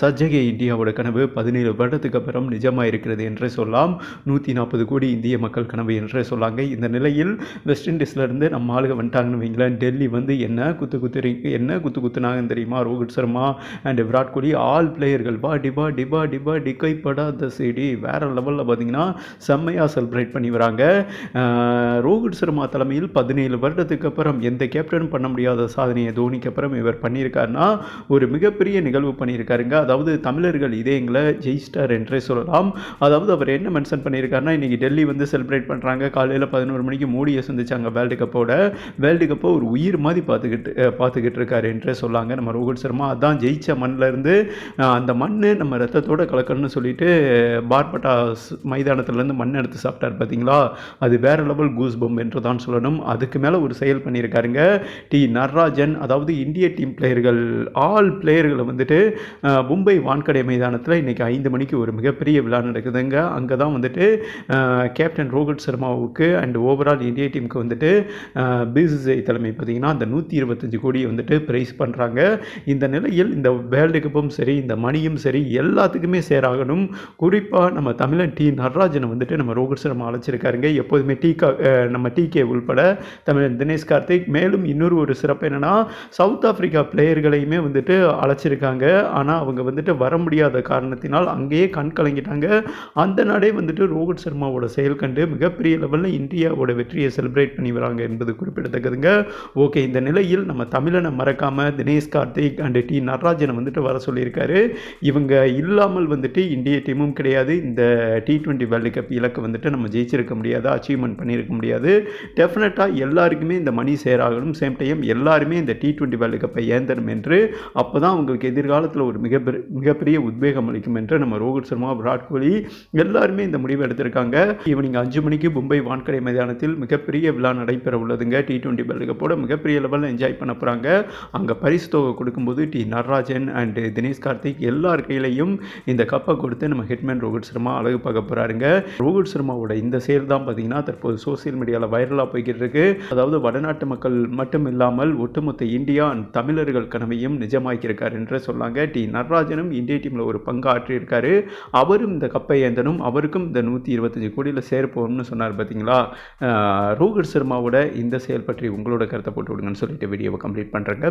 சர்ஜகே இந்தியாவோட கனவு பதினேழு வருடத்துக்கு அப்புறம் நிஜமாக இருக்கிறது என்றே சொல்லலாம் நூற்றி நாற்பது கோடி இந்திய மக்கள் கனவு என்றே சொல்லாங்க. இந்த நிலையில் வெஸ்ட் இண்டீஸ்லேருந்து நம்ம ஆளுங்க வந்துட்டாங்கன்னு வைங்களேன். டெல்லி வந்து என்ன குத்து குத்து என்ன குத்து குத்துனாங்கன்னு தெரியுமா? ரோஹித் சர்மா அண்ட் விராட் கோலி ஆல் பிளேயர்கள் பா டிபா டிபா டிபா டிகை படாத சிடி. வேறு லெவலில் பார்த்தீங்கன்னா செம்மையாக செலிப்ரேட் பண்ணி வராங்க. ரோஹித் சர்மா தலைமையில் பதினேழு வருடத்துக்கு அப்புறம் எந்த கேப்டனும் பண்ண முடியாத சாதனையை தோனிக்கு அப்புறம் இவர் பண்ணியிருக்காருன்னா ஒரு மிகப்பெரிய நிகழ்வு பண்ணியிருக்காருங்க. அதாவது தமிழர்கள் இதயங்களை ஜெயிஸ்டார் என்றே சொல்லலாம். அதாவது அவர் என்ன மென்ஷன் பண்ணியிருக்காருன்னா இன்றைக்கி டெல்லி வந்து செலிப்ரேட் பண்ணுறாங்க காலையில் பதினோரு மணிக்கு மோடியை சந்திச்சாங்க வேர்ல்டு கப்போட. வேர்ல்டு கப்பை ஒரு உயிர் மாதிரி பார்த்துக்கிட்டு பார்த்துக்கிட்டு இருக்காரு என்றே சொல்லாங்க. நம்ம ரோஹித் சர்மா அதான் ஜெயிச்ச மண்ணிலேருந்து அந்த மண் நம்ம ரத்தத்தோட கலக்கணும்னு சொல்லிட்டு பார்பட்டா ஸ்- மைதானத்துலேருந்து மண் எடுத்து சாப்பிட்டார் பார்த்தீங்களா? அது வேற லெவல் கூஸ் பம் என்று தான் சொல்லணும். அதுக்கு மேலே ஒரு செயல் பண்ணியிருக்காருங்க. டி நடராஜன் அதாவது இந்திய டீம் பிளேயர்கள் ஆல் பிளேயர்களை வந்துட்டு மும்பை வான்கடை மைதானத்தில் இன்றைக்கி ஐந்து மணிக்கு ஒரு மிகப்பெரிய விழா நடக்குதுங்க. அங்கே தான் வந்துட்டு கேப்டன் ரோஹித் சர்மாவுக்கு அண்ட் ஓவரால் இந்திய டீமுக்கு வந்துட்டு பிசிசிஐ தலைமை பார்த்தீங்கன்னா அந்த நூற்றி இருபத்தஞ்சு கோடியை வந்துட்டு ப்ரைஸ் பண்ணுறாங்க இந்த நிலையில் இந்த வேர்ல்டு கப்பும் சரி இந்த மணியும் சரி எல்லாத்துக்குமே சேராகணும். குறிப்பாக நம்ம தமிழன் டி நடராஜனை வந்துட்டு நம்ம ரோஹித் சர்மா அழைச்சிருக்காருங்க. எப்போதுமே டி கா நம்ம டிகே உள்பட தமிழன் தினேஷ் கார்த்திக். மேலும் இன்னொரு ஒரு சிறப்பு என்னென்னா சவுத் ஆஃப்ரிக்கா பிளேயர்களையுமே வந்துட்டு அழைச்சிருக்காங்க. ஆனால் அவங்க வந்துட்டு வர முடியாத காரணத்தினால் அங்கேயே கண் கலங்கிட்டாங்க. அந்த நாடே வந்துட்டு ரோஹித் சர்மாவோட செயல் கண்டு மிகப்பெரிய லெவலில் இந்தியாவோட வெற்றியை செலிப்ரேட் பண்ணி வராங்க என்பது குறிப்பிடத்தக்கதுங்க. ஓகே இந்த நிலையில் நம்ம தமிழனை மறக்காமல் தினேஷ் கார்த்திக் அண்ட் டி நடராஜனை வந்துட்டு வர சொல்லியிருக்காரு. இவங்க இல்லாமல் வந்துட்டு இந்திய டீமும் கிடையாது. இந்த டி ட்வெண்ட்டி வேர்ல்டு கப் இலக்கை வந்துட்டு நம்ம ஜெயிச்சிருக்க முடியாது அச்சீவ்மெண்ட் பண்ணியிருக்க முடியாது. டெஃபினட்டாக எல்லாருக்குமே இந்த மணி சேராகணும். சேம் டைம் எல்லாருமே இந்த டி ட்வெண்ட்டி வேர்ல்டு கப்பை ஏந்தனும் என்று. அப்போ தான் அவங்களுக்கு எதிர்காலத்தில் ஒரு மிகப்பெரு மிகப்பெரிய உத்வேகம் அளிக்கும் என்று நம்ம ரோஹித் சர்மா விராட் கோலி எல்லாருமே இந்த முடிவை எடுத்திருக்காங்க. ஈவினிங் அஞ்சு மணிக்கு மும்பை வான்கடை மைதானத்தில் மிகப்பெரிய விழா நடைபெற உள்ளதுங்க. டி டுவெண்ட்டி வேர்ல்டு கப்போட மிகப்பெரிய லெவலில் என்ஜாய் பண்ண போகிறாங்க அங்கே பரிசு தொகை கொடுக்கும்போது டி நடராஜன் அண்டு தினேஷ் கார்த்திக் எல்லார் கையிலையும் இந்த கப்பை கொடுத்து நம்ம ஹிட்மேன் ரோஹித் சர்மா அழகு பார்க்க போகிறாருங்க ரோஹித் சர்மாவோட இந்த செயல் தான் பார்த்தீங்கன்னா தற்போது சோசியல் மீடியாவில் வைரலாக போய்கிட்டு இருக்கு. அதாவது வடநாட்டு மக்கள் மட்டும் இல்லாமல் ஒட்டுமொத்த இந்தியா and தமிழர்கள் கனவையும் நிஜமாக்கியிருக்கார் என்று சொன்னாங்க டி நடராஜனும் இந்திய டீமில் ஒரு பங்காற்றியிருக்காரு. அவரும் இந்த கப்பை ஏந்தனும் அவருக்கும் இந்த நூற்றி இருபத்தஞ்சு கோடியில் சேர்ப்போம்னு சொன்னார் பார்த்தீங்களா ரோஹித் சர்மாவோட இந்த செயல் பற்றி உங்களோட கருத்தை போட்டு விடுங்கன்னு சொல்லிட்டு வீடியோவை கம்ப்ளீட் பண்ணுறேங்க